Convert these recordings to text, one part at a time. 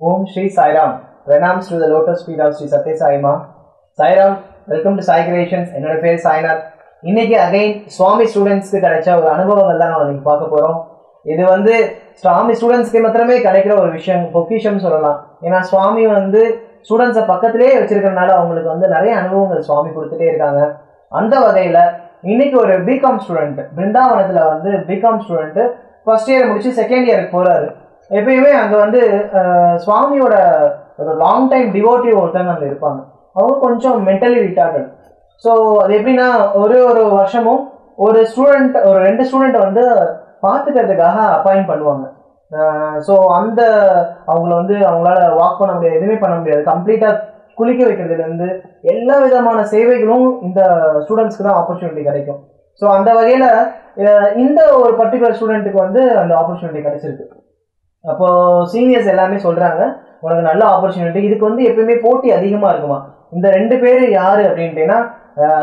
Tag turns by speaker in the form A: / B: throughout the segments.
A: Om Sri Sairam ரெனாம்ஸ் to the lotus feet of Sri Sathya Saima Sairam welcome to Sai creations என்னோட பேர் சாய்நாத் இன்னைக்கு again சுவாமி ஸ்டூடெண்ட்ஸ்க்கு கிடைச்ச ஒரு அனுபவங்கள் தான் நம்ம இன்னைக்கு பார்க்க போகிறோம் இது வந்து சுவாமி ஸ்டூடெண்ட்ஸ்க்கு மாத்திரமே கிடைக்கிற ஒரு விஷயம் பொக்கிஷம் சொல்லலாம். ஏன்னா சுவாமி வந்து ஸ்டூடெண்ட்ஸை பக்கத்திலே வச்சிருக்கிறனால அவங்களுக்கு வந்து நிறைய அனுபவங்கள் சுவாமி கொடுத்துட்டே இருக்காங்க. அந்த வகையில் இன்னைக்கு ஒரு பிகாம் ஸ்டூடெண்ட் பிருந்தாவனத்தில் வந்து பிகாம் ஸ்டூடெண்ட்டு ஃபர்ஸ்ட் இயர் முடிச்சு செகண்ட் இயருக்கு போகிறாரு எப்பயுமே அங்கே வந்து சுவாமியோட ஒரு லாங் டைம் டிவோட்டிவ் ஒருத்தவங்க அங்கே இருப்பாங்க. அவங்க கொஞ்சம் மென்டலி ரிட்டார்டட் ஸோ அது எப்படின்னா ஒரு ஒரு வருஷமும் ஒரு ஸ்டூடெண்ட் ஒரு ரெண்டு ஸ்டூடெண்ட்டை வந்து பார்த்துக்கிறதுக்காக அப்பாயிண்ட் பண்ணுவாங்க. ஸோ அந்த அவங்கள வந்து அவங்களால வாக் பண்ண முடியாது எதுவுமே பண்ண முடியாது. கம்ப்ளீட்டாக குளிக்க வைக்கிறதுலேருந்து எல்லா விதமான சேவைகளும் இந்த ஸ்டூடெண்ட்ஸ்க்கு தான் ஆப்பர்ச்சுனிட்டி கிடைக்கும். ஸோ அந்த வகையில் இந்த ஒரு பர்டிகுலர் ஸ்டூடெண்ட்டுக்கு வந்து அந்த ஆப்பர்ச்சுனிட்டி கிடைச்சிருக்கு. அப்போ சீனியர்ஸ் எல்லாமே சொல்கிறாங்க உனக்கு நல்ல ஆப்பர்ச்சுனிட்டி இதுக்கு வந்து எப்பயுமே போட்டி அதிகமாக இருக்குமா? இந்த ரெண்டு பேர் யார் அப்படின்ட்டுனா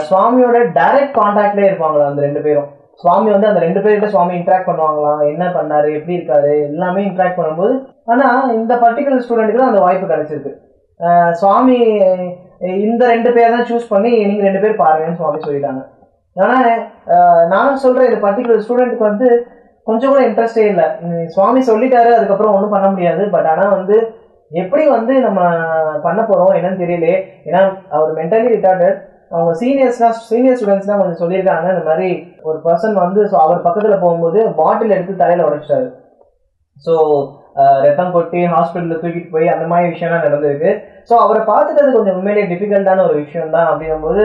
A: சுவாமியோட டைரக்ட் கான்டாக்ட்லேயே இருப்பாங்களா அந்த ரெண்டு பேரும்? சுவாமி வந்து அந்த ரெண்டு பேர்கிட்ட சுவாமி இன்ட்ராக்ட் பண்ணுவாங்களாம் என்ன பண்ணாரு? எப்படி இருக்காரு? எல்லாமே இன்ட்ராக்ட் பண்ணும்போது ஆனால் இந்த பர்டிகுலர் ஸ்டூடெண்ட்டுக்கு தான் அந்த வாய்ப்பு கிடைச்சிருக்கு. சுவாமி இந்த ரெண்டு பேர் தான் சூஸ் பண்ணி நீங்கள் ரெண்டு பேர் பாருங்கன்னு சுவாமி சொல்லிட்டாங்க. ஆனால் நானும் நான் சொல்ற இந்த பர்டிகுலர் ஸ்டூடெண்ட்டுக்கு வந்து கொஞ்சம் கூட இன்ட்ரெஸ்டே இல்லை. சுவாமி சொல்லிட்டாரு அதுக்கப்புறம் ஒன்றும் பண்ண முடியாது. பட் ஆனால் வந்து எப்படி வந்து நம்ம பண்ண போகிறோம் என்னன்னு தெரியலே ஏன்னா அவர் மென்டலி ரிட்டார்டட் அவங்க சீனியர்ஸ்லாம் சீனியர் ஸ்டூடெண்ட்ஸ்லாம் கொஞ்சம் சொல்லியிருக்காங்க இந்த மாதிரி ஒரு பர்சன் வந்து ஸோ அவர் பக்கத்தில் போகும்போது பாட்டில் எடுத்து தலையில் உடைச்சிட்டாரு. ஸோ ரத்தம் கொட்டி ஹாஸ்பிட்டலில் தூக்கிட்டு போய் அந்த மாதிரி விஷயம்லாம் நடந்திருக்கு. ஸோ அவரை பார்த்துக்கிறது கொஞ்சம் உண்மையிலேயே டிஃபிகல்ட்டான ஒரு விஷயம் தான் அப்படிங்கும்போது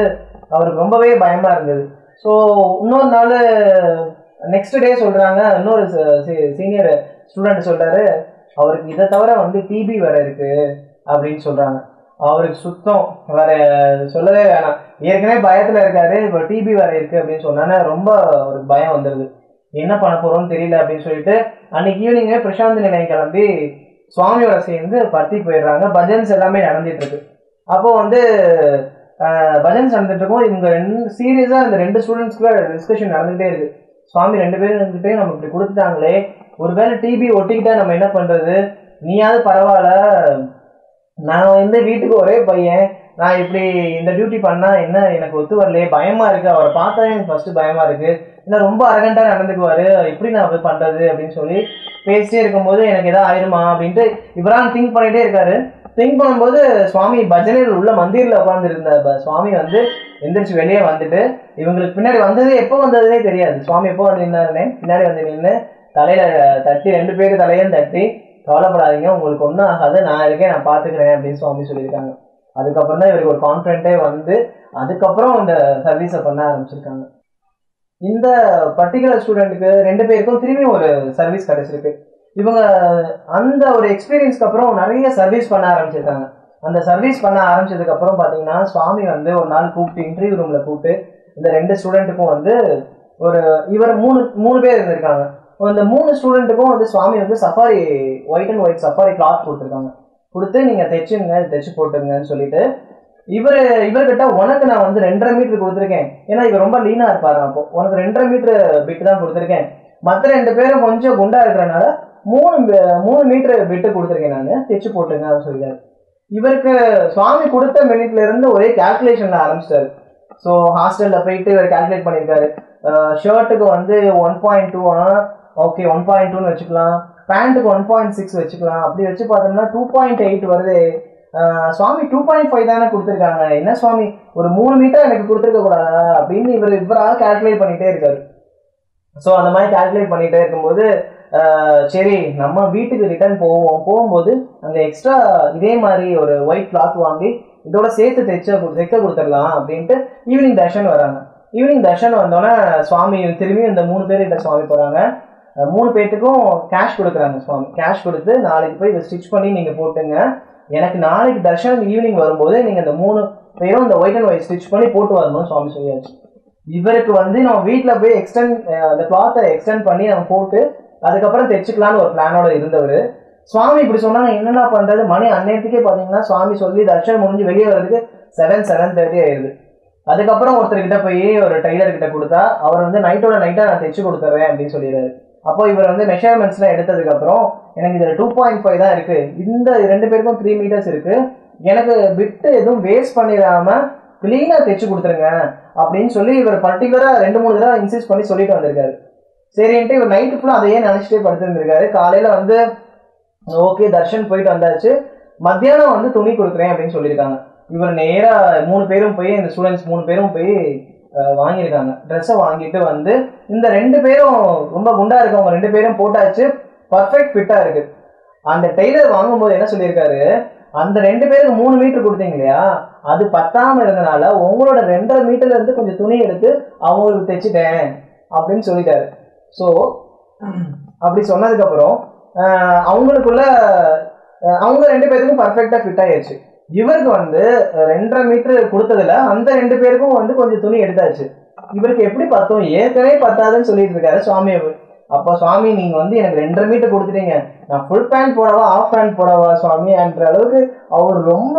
A: அவருக்கு ரொம்பவே பயமாக இருந்தது. ஸோ இன்னொரு நாள் நெக்ஸ்ட் டே சொல்கிறாங்க இன்னொரு சீனியர் ஸ்டூடெண்ட் சொல்கிறாரு அவருக்கு இதை தவிர வந்து டிபி வேற இருக்குது அப்படின்னு சொல்கிறாங்க அவருக்கு சுத்தம் வேற சொல்லவே வேணாம். ஏற்கனவே பயத்தில் இருக்காரு இப்போ டிபி வேற இருக்கு அப்படின்னு சொன்னானே ரொம்ப ஒரு பயம் வந்துருது. என்ன பண்ண போறோம்னு தெரியல அப்படின்னு சொல்லிட்டு அன்னைக்கு ஈவினிங்கே பிரசாந்த் நிலையம் கிளம்பி சுவாமியோட சேர்ந்து பத்தி போயிடுறாங்க. பஜன்ஸ் எல்லாமே நடந்துட்டு இருக்கு அப்போ வந்து பஜன்ஸ் நடந்துட்டு இருக்கும். இவங்க ரெண்டு சீரியஸா இந்த ரெண்டு ஸ்டூடெண்ட்ஸ்க்குள்ள டிஸ்கஷன் நடந்துகிட்டே இருக்கு. சுவாமி ரெண்டு பேரும் இருந்துட்டே நம்ம இப்படி கொடுத்துட்டாங்களே. ஒருவேளை டிபி ஒட்டிக்கிட்டா நம்ம என்ன பண்றது? நீயாவது பரவாயில்ல. நான் வந்து வீட்டுக்கு ஒரே பையன். நான் இப்படி இந்த டியூட்டி பண்ணா என்ன எனக்கு ஒத்து வரலையே? பயமா இருக்கு. அவரை பார்த்தா எனக்கு ஃபர்ஸ்ட் பயமா இருக்கு. இல்லை ரொம்ப அரகண்டா நடந்துக்குவாரு. எப்படி நான் போய் பண்றது அப்படின்னு சொல்லி பேசிட்டே இருக்கும்போது எனக்கு ஏதாவது ஆயிருமா அப்படின்ட்டு இவரான் திங்க் பண்ணிட்டே இருக்காரு. திங்க் பண்ணும்போது சுவாமி பஜனையில் உள்ள மந்திரில் உட்காந்துருந்த சுவாமி வந்து எந்திரிச்சு வெளியே வந்துட்டு இவங்களுக்கு பின்னாடி வந்ததே எப்போ வந்ததுனே தெரியாது. சுவாமி எப்போ வந்து நின்னாருனே பின்னாடி வந்து நின்று தலையில தட்டி ரெண்டு பேரும் தலையும் தட்டி கவலைப்படாதீங்க. உங்களுக்கு ஒன்றும் ஆகாது. நான் இருக்கேன். நான் பார்த்துக்கிறேன் அப்படின்னு சுவாமி சொல்லியிருக்காங்க. அதுக்கப்புறம் தான் இவருக்கு ஒரு கான்ஃபிடென்ட்டே வந்து அதுக்கப்புறம் அந்த சர்வீஸை பண்ண ஆரம்பிச்சிருக்காங்க. இந்த பர்டிகுலர் ஸ்டூடெண்ட்டுக்கு ரெண்டு பேருக்கும் திரும்பி ஒரு சர்வீஸ் கிடைச்சிருக்கு. இவங்க அந்த ஒரு எக்ஸ்பீரியன்ஸ்க்கு அப்புறம் நிறைய சர்வீஸ் பண்ண ஆரம்பிச்சிருக்காங்க. அந்த சர்வீஸ் பண்ண ஆரம்பிச்சதுக்கு அப்புறம் பார்த்தீங்கன்னா சுவாமி வந்து ஒரு நாள் கூப்பிட்டு இன்டர்வியூ ரூம்ல கூப்பிட்டு இந்த ரெண்டு ஸ்டூடெண்ட்டுக்கும் வந்து ஒரு இவர் மூணு மூணு பேர் இருந்திருக்காங்க. இந்த மூணு ஸ்டூடெண்ட்டுக்கும் வந்து சுவாமி வந்து safari white and white safari cloth கொடுத்துருக்காங்க. கொடுத்து நீங்கள் தைச்சுங்க தைச்சு போட்டுங்கன்னு சொல்லிட்டு இவர் இவர்கிட்ட உனக்கு நான் வந்து ரெண்டரை மீட்டர் கொடுத்துருக்கேன். ஏன்னா இவர் ரொம்ப லீனாக இருப்பார் அப்போ. உனக்கு ரெண்டரை மீட்டர் பிட்டு தான் கொடுத்துருக்கேன். மற்ற ரெண்டு பேரும் கொஞ்சம் குண்டா இருக்கிறனால மூணு மூணு மீட்டர் பிட்டு கொடுத்துருக்கேன் நான். தைச்சு போட்டுங்க அப்படின்னு சொல்லிட்டாரு. இவருக்கு சுவாமி கொடுத்த மினிட்ல இருந்து ஒரே கால்குலேஷன்ல ஆரம்பிச்சிட்டாரு. ஸோ ஹாஸ்டலில் போயிட்டு இவர் கால்குலேட் பண்ணியிருக்காரு. ஷர்ட்டுக்கு வந்து one point two okay one point டூன்னு வச்சுக்கலாம். பேண்ட்டுக்கு ஒன் பாயிண்ட் சிக்ஸ் வச்சுக்கலாம். அப்படி வச்சு பார்த்தோம்னா டூ பாயிண்ட் எயிட் வருது. சுவாமி டூ பாயிண்ட் ஃபைவ் தானே கொடுத்துருக்காங்க. என்ன சுவாமி? ஒரு மூணு மீட்டர் எனக்கு கொடுத்துருக்க கூடாதா? அப்படின்னு இவர் இவராக கால்குலேட் பண்ணிகிட்டே இருக்காரு. ஸோ அந்த மாதிரி கால்குலேட் பண்ணிகிட்டே இருக்கும்போது சரி நம்ம வீட்டுக்கு ரிட்டர்ன் போவோம். போகும்போது அங்கே எக்ஸ்ட்ரா இதே மாதிரி ஒரு ஒயிட் கிளாத் வாங்கி இதோட சேர்த்து தைச்ச தைக்க கொடுத்துடலாம் அப்படின்ட்டு ஈவினிங் தர்ஷன் வராங்க. ஈவினிங் தர்ஷன் வந்தோடனே சுவாமி திரும்பி இந்த மூணு பேர்கிட்ட சுவாமி போகிறாங்க மூணு பேர்த்துக்கும் கேஷ் கொடுக்குறாங்க சுவாமி. கேஷ் கொடுத்து நாளைக்கு போய் இதை ஸ்டிச் பண்ணி நீங்கள் போட்டுங்க. எனக்கு நாளைக்கு தர்ஷனம் ஈவினிங் வரும்போது நீங்கள் அந்த மூணு பேரும் இந்த ஒயிட் அண்ட் ஒயிட் ஸ்டிச் பண்ணி போட்டு வரணும்னு சுவாமி சொல்லியாச்சு. இவருக்கு வந்து நம்ம வீட்டில் போய் எக்ஸ்டெண்ட் அந்த கிளாத்தை எக்ஸ்டெண்ட் பண்ணி நம்ம போட்டு அதுக்கப்புறம் தைச்சுக்கலான்னு ஒரு பிளானோட இருந்தவர். சுவாமி இப்படி சொன்னாங்க என்னென்ன பண்ணுறது மணி அந்நேரத்துக்கே பார்த்தீங்கன்னா சுவாமி சொல்லி தர்ஷனம் முடிஞ்சு வெளியே வர்றதுக்கு செவன் செவன் தேர்ட்டி ஆயிடுது அதுக்கப்புறம் ஒருத்தர்கிட்ட போய் ஒரு டெய்லர் கிட்ட கொடுத்தா அவர் வந்து நைட்டோட நைட்டாக நான் தைச்சு கொடுத்துறேன் அப்படின்னு சொல்லிடுறாரு. அப்போ இவர் வந்து மெஷர்மெண்ட்ஸ்லாம் எடுத்ததுக்கு அப்புறம் எனக்கு இதில் டூ பாயிண்ட் ஃபைவ் தான் இருக்கு. இந்த ரெண்டு பேருக்கும் த்ரீ மீட்டர்ஸ் இருக்கு. எனக்கு விட்டு எதுவும் வேஸ்ட் பண்ணிடாம க்ளீனாக தைச்சு கொடுத்துருங்க அப்படின்னு சொல்லி இவர் பர்டிகுலராக ரெண்டு மூணு தடவை இன்சிஸ்ட் பண்ணி சொல்லிட்டு வந்திருக்காரு. சரின்ட்டு இவர் நைட்டு ஃபுல்லாக அதையே நினச்சிட்டே படுத்திருந்திருக்காரு. காலையில் வந்து ஓகே தர்ஷன் போயிட்டு வந்தாச்சு. மத்தியானம் வந்து துணி கொடுக்குறேன் அப்படின்னு சொல்லியிருக்காங்க. இவர் நேராக மூணு பேரும் போய் இந்த ஸ்டூடெண்ட்ஸ் மூணு பேரும் போய் வாங்கியிருக்காங்க. ட்ரெஸ்ஸை வாங்கிட்டு வந்து இந்த ரெண்டு பேரும் ரொம்ப குண்டா இருக்கவங்க ரெண்டு பேரும் போட்டாச்சு. பர்ஃபெக்ட் ஃபிட்டாக இருக்கு. அந்த டெய்லர் வாங்கும்போது என்ன சொல்லியிருக்காரு? அந்த ரெண்டு பேருக்கு மூணு மீட்டர் கொடுத்தீங்க இல்லையா? அது பத்தாம இருந்தனால உங்களோட ரெண்டரை மீட்டர்ல இருந்து கொஞ்சம் துணி எடுத்து அவங்களுக்கு தைச்சிட்டேன் அப்படின்னு சொல்லிட்டாரு. ஸோ அப்படி சொன்னதுக்கப்புறம் அவங்களுக்குள்ள அவங்க ரெண்டு பேருக்கும் பர்ஃபெக்டாக ஃபிட் ஆயிடுச்சு இவருக்கு வந்து ரெண்டரை மீட்டர் கொடுத்ததுல அந்த ரெண்டு பேருக்கும் வந்து கொஞ்சம் துணி எடுத்தாச்சு. இவருக்கு எப்படி பத்தும்? ஏற்கனவே பத்தாதுன்னு சொல்லிட்டு இருக்காரு சுவாமி அப்போ சுவாமி நீங்க வந்து எனக்கு ரெண்டரை மீட்டர் கொடுத்துட்டீங்க. நான் ஃபுல் பேண்ட் போடவா ஆஃப் பேண்ட் போடவா சுவாமி? என்ற அளவுக்கு அவர் ரொம்ப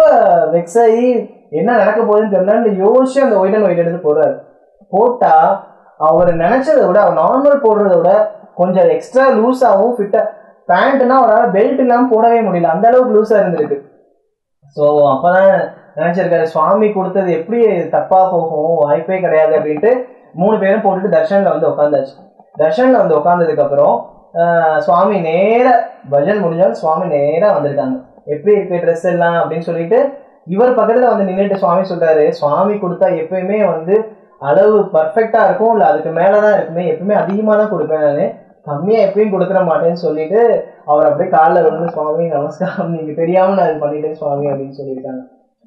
A: வெக்ஸ் ஆகி என்ன நடக்க போகுதுன்னு தெரியலன்னு யோசிச்சு அந்த ஒயிட் அண்ட் ஒயிட் எடுத்து போடுறாரு. போட்டா அவர் நினைச்சதை விட அவர் நார்மல் போடுறத விட கொஞ்சம் எக்ஸ்ட்ரா லூஸாகவும் ஃபிட்டா பேண்ட்னா அவரால் பெல்ட் இல்லாமல் போடவே முடியல. அந்த அளவுக்கு லூஸாக இருந்திருக்கு. ஸோ அப்பதான் நினைச்சிருக்காரு சுவாமி கொடுத்தது எப்படி தப்பா போகும்? வாய்ப்பே கிடையாது அப்படின்ட்டு மூணு பேரும் போட்டுட்டு தர்ஷன்ல வந்து உட்காந்தாச்சு தர்ஷன்ல வந்து உட்காந்ததுக்கு அப்புறம் சுவாமி நேர பஜன் முடிஞ்சாலும் சுவாமி நேரா வந்திருக்காங்க. எப்படி இருக்கு ட்ரெஸ் எல்லாம்? அப்படின்னு சொல்லிட்டு இவர் பக்கத்துல வந்து நின்றுட்டு சுவாமி சொல்றாரு சுவாமி கொடுத்தா எப்பயுமே வந்து அளவு பர்ஃபெக்டா இருக்கும் இல்ல அதுக்கு மேலதான் இருக்குமே எப்பயுமே அதிகமா தான் கொடுப்பேன் நான். கம்மியா எப்பயும் கொடுத்துட மாட்டேன்னு சொல்லிட்டு அவர் அப்படியே காலில் விழுந்து சுவாமி நமஸ்காரம். நீங்கள் தெரியாமல் நான் அது பண்ணிட்டேன் சுவாமி அப்படின்னு சொல்லியிருக்காங்க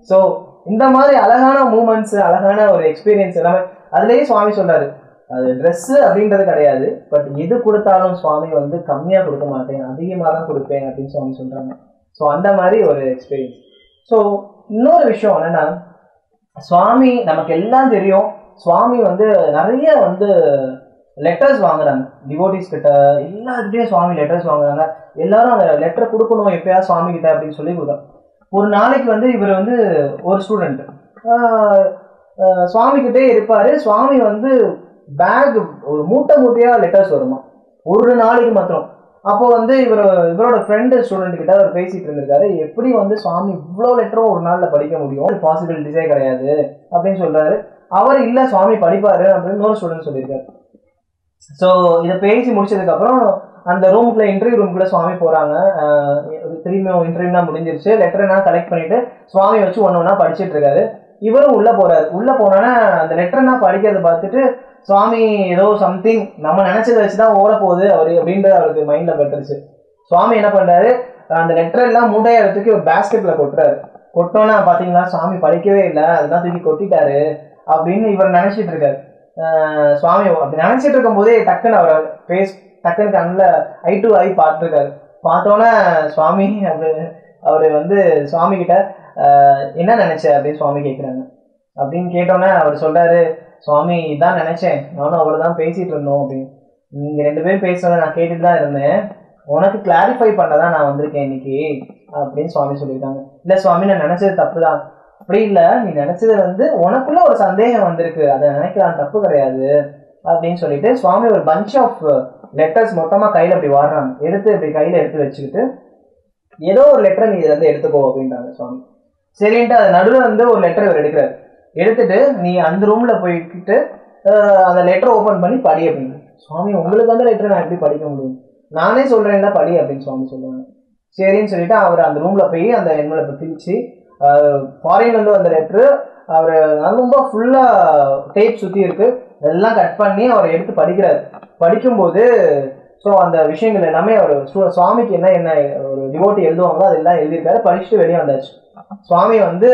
A: ஸோ இந்த மாதிரி அழகான மூமெண்ட்ஸ் அழகான ஒரு எக்ஸ்பீரியன்ஸ் எல்லாமே அதுலேயே சுவாமி சொல்றாரு அது ட்ரெஸ்ஸு அப்படின்றது கிடையாது பட் எது கொடுத்தாலும் சுவாமி வந்து கம்மியாக கொடுக்க மாட்டேன் அதிகமாக தான் கொடுப்பேன் அப்படின்னு சுவாமி சொல்கிறாங்க ஸோ அந்த மாதிரி ஒரு எக்ஸ்பீரியன்ஸ் ஸோ இன்னொரு விஷயம் என்னென்னா சுவாமி நமக்கு எல்லாம் தெரியும் சுவாமி வந்து நிறைய வந்து லெட்டர்ஸ் வாங்குறாங்க. டிவோட்டிஸ் கிட்ட எல்லாருக்கிட்டையும் சுவாமி லெட்டர்ஸ் வாங்குறாங்க. எல்லாரும் அந்த லெட்டர் கொடுக்கணும் எப்பயாவது சுவாமி கிட்ட அப்படின்னு சொல்லி கொடுக்குறாங்க. ஒரு நாளைக்கு வந்து இவர் வந்து ஒரு ஸ்டூடெண்ட் சுவாமி கிட்டே இருப்பாரு. சுவாமி வந்து பேக் ஒரு மூட்டை மூட்டையா லெட்டர்ஸ் வருமா? ஒரு நாளைக்கு மாத்திரம். அப்போ வந்து இவர் இவரோட ஃப்ரெண்டு ஸ்டூடெண்ட் கிட்ட அவர் பேசிட்டு இருந்திருக்காரு. எப்படி வந்து சுவாமி இவ்வளோ லெட்டரும் ஒரு நாளில் படிக்க முடியும்? பாசிபிலிட்டிஸே கிடையாது. அப்படின்னு சொல்றாரு. அவர் இல்லை சுவாமி படிப்பாரு அப்படின்னு இன்னொரு ஸ்டூடெண்ட் சொல்லியிருக்காரு. ஸோ இதை பேசி முடிச்சதுக்கப்புறம் அந்த ரூமுக்குள்ள இன்டர்வியூ ரூமுக்குள்ள சுவாமி போகிறாங்க அஹ் திரும்பியும் இன்டர்வியூலாம் முடிஞ்சிருச்சு. லெட்டர் என்ன கலெக்ட் பண்ணிட்டு சுவாமி வச்சு ஒன்று ஒன்றா படிச்சுட்டு இருக்காரு. இவரும் உள்ளே போகிறாரு உள்ளே போனோன்னா அந்த லெட்டர்னா படிக்கிறத பார்த்துட்டு சுவாமி ஏதோ சம்திங் நம்ம நினச்சத வச்சு தான் ஓட போகுது அவர் அப்படின்றது அவருக்கு மைண்டில் பட்டுருச்சு. சுவாமி என்ன பண்ணுறாரு அந்த லெட்டர் எல்லாம் மூட்டையா ஒரு பேஸ்கெட்டில் கொட்டுறாரு. கொட்டோன்னா பார்த்தீங்கன்னா சுவாமி படிக்கவே இல்லை. அதெல்லாம் தூக்கி கொட்டிட்டாரு அப்படின்னு இவர் நினச்சிட்டு இருக்காரு. சுவாமி அப்படி நினைச்சிட்டு இருக்கும் போதே டக்குன்னு அவர் பேஸ் டக்குன்னு கண்ணில் ஐ டு ஐ பார்த்துருக்காரு. பார்த்தோன்னே சுவாமி அப்படி அவர் வந்து சுவாமி கிட்ட என்ன நினைச்ச அப்படின்னு சுவாமி கேட்குறாங்க அப்படின்னு கேட்டோன்னே அவர் சொல்றாரு சுவாமி இதான் நினைச்சேன். நானும் அவ்வளோ தான் பேசிட்டு இருந்தோம். அப்படின்னு. நீங்கள் ரெண்டு பேரும் பேசுறத நான் கேட்டுட்டு தான் இருந்தேன். உனக்கு கிளாரிஃபை பண்ண தான் நான் வந்திருக்கேன் இன்னைக்கு அப்படின்னு சுவாமி சொல்லியிருக்காங்க. இல்லை சுவாமி நான் நினச்சது தப்பு தான் அப்படி இல்ல நீ நினைச்சது வந்து உனக்குள்ள ஒரு சந்தேகம் வந்திருக்கு. அதை நினைக்கலாம் தப்பு கிடையாது அப்படின்னு சொல்லிட்டு சுவாமி ஒரு பஞ்ச் ஆஃப் லெட்டர்ஸ் மொத்தமா கையில அப்படி வாடுறாங்க. எடுத்து இப்படி கையில எடுத்து வச்சுக்கிட்டு ஏதோ ஒரு லெட்டர் நீ இதை வந்து எடுத்துக்கோ அப்படின்றாங்க சுவாமி. சரின்ட்டு அது நடுவில் வந்து ஒரு லெட்டர் இவர் எடுக்கிறார். எடுத்துட்டு நீ அந்த ரூம்ல போய்கிட்டு அந்த லெட்டர் ஓப்பன் பண்ணி படி அப்படின்னு. சுவாமி உங்களுக்கு வந்து லெட்டர் நான் எப்படி படிக்க முடியும்? நானே சொல்றேன்ல படி அப்படின்னு சுவாமி சொல்லுவாங்க சரின்னு சொல்லிட்டு அவர் அந்த ரூம்ல போய் அந்த என்வலப்பை பிரிச்சு ஃபாரின்லேருந்து வந்த லெட்ரு அவர் ரொம்ப ஃபுல்லாக டேப் சுற்றி இருக்கு. எல்லாம் கட் பண்ணி அவர் எடுத்து படிக்கிறார். படிக்கும்போது ஸோ அந்த விஷயங்கள் எல்லாமே அவர் சு- சுவாமிக்கு என்ன என்ன ஒரு டிவோட்டி எழுதுவாங்களோ அதெல்லாம் எழுதியிருக்காரு. படிச்சுட்டு வெளியே வந்தாச்சு. சுவாமி வந்து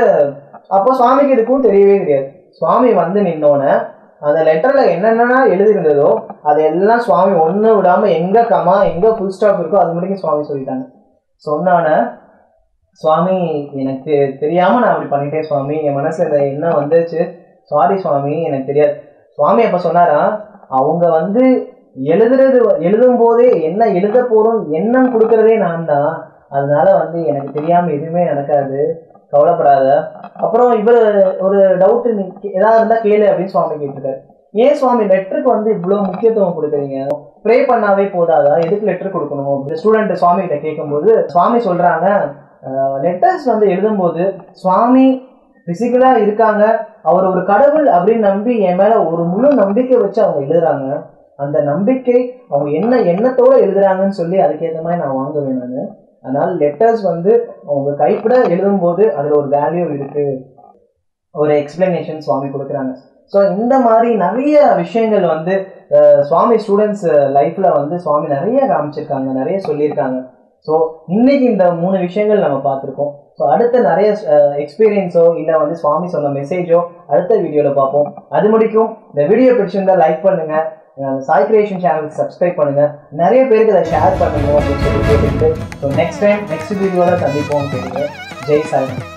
A: அப்போ சுவாமிக்கு இதுக்கும் தெரியவே தெரியாது. சுவாமி வந்து நின்னோடனே அந்த லெட்டரில் என்னென்னா எழுதியிருந்ததோ அதெல்லாம் சுவாமி ஒன்று விடாமல் எங்கே கமா எங்கே ஃபுல் ஸ்டாப் இருக்கோ அது மட்டும் சுவாமி சொல்லிட்டாங்க. சொன்னோன்னே சுவாமி எனக்கு தெரியாம நான் அப்படி பண்ணிட்டேன் சுவாமி. என் மனசுல என்ன வந்துச்சு சாரி சுவாமி எனக்கு தெரியாது. சுவாமி அப்ப சொன்னாரா அவங்க வந்து எழுதுறது எழுதும் போதே என்ன எழுத போறோம் எண்ணம் கொடுக்கறதே நான் தான். அதனால வந்து எனக்கு தெரியாம எதுவுமே நடக்காது. கவலைப்படாத. அப்புறம் இவர் ஒரு டவுட் நீ ஏதாவது இருந்தா கேளு அப்படின்னு சுவாமி கேட்டிருக்காரு. ஏன் சுவாமி லெட்டருக்கு வந்து இவ்வளவு முக்கியத்துவம் கொடுக்குறீங்க? ப்ரே பண்ணாவே போதாதா? எதுக்கு லெட்டர் கொடுக்கணும்? ஸ்டூடெண்ட் சுவாமி கிட்ட கேட்கும்போது சுவாமி சொல்றாங்க லெட்டர்ஸ் வந்து எழுதும்போது சுவாமி பிசிக்கலாக இருக்காங்க. அவர் ஒரு கடவுள் அப்படின்னு நம்பி என் மேலே ஒரு முழு நம்பிக்கை வச்சு அவங்க எழுதுறாங்க. அந்த நம்பிக்கை அவங்க என்ன எண்ணத்தோடு எழுதுறாங்கன்னு சொல்லி அதுக்கேற்ற மாதிரி நான் வாங்குவேன் நான். அதனால் லெட்டர்ஸ் வந்து அவங்க கைப்பட எழுதும்போது அதில் ஒரு வேல்யூ இருக்குது ஒரு எக்ஸ்பிளனேஷன் சுவாமி கொடுக்குறாங்க. ஸோ இந்த மாதிரி நிறைய விஷயங்கள் வந்து சுவாமி ஸ்டூடெண்ட்ஸ் லைஃப்பில் வந்து சுவாமி நிறைய காமிச்சிருக்காங்க நிறைய சொல்லியிருக்காங்க. ஸோ இன்னைக்கு இந்த மூணு விஷயங்கள் நம்ம பார்த்துருக்கோம். ஸோ அடுத்த நிறைய எக்ஸ்பீரியன்ஸோ இல்லை வந்து சுவாமி சொன்ன மெசேஜோ அடுத்த வீடியோவில் பார்ப்போம். அது முடிக்கும். இந்த வீடியோ பிடிச்சிருந்தா லைக் பண்ணுங்க. சாய் கிரியேஷன் சேனலுக்கு சப்ஸ்கிரைப் பண்ணுங்க. நிறைய பேருக்கு அதை ஷேர் பண்ணணும் அப்படின்னு சொல்லி கேட்டுக்கிட்டு. ஸோ நெக்ஸ்ட் டைம் நெக்ஸ்ட் வீடியோவில் சந்திப்போம் கேட்டுங்க ஜெய் சாய்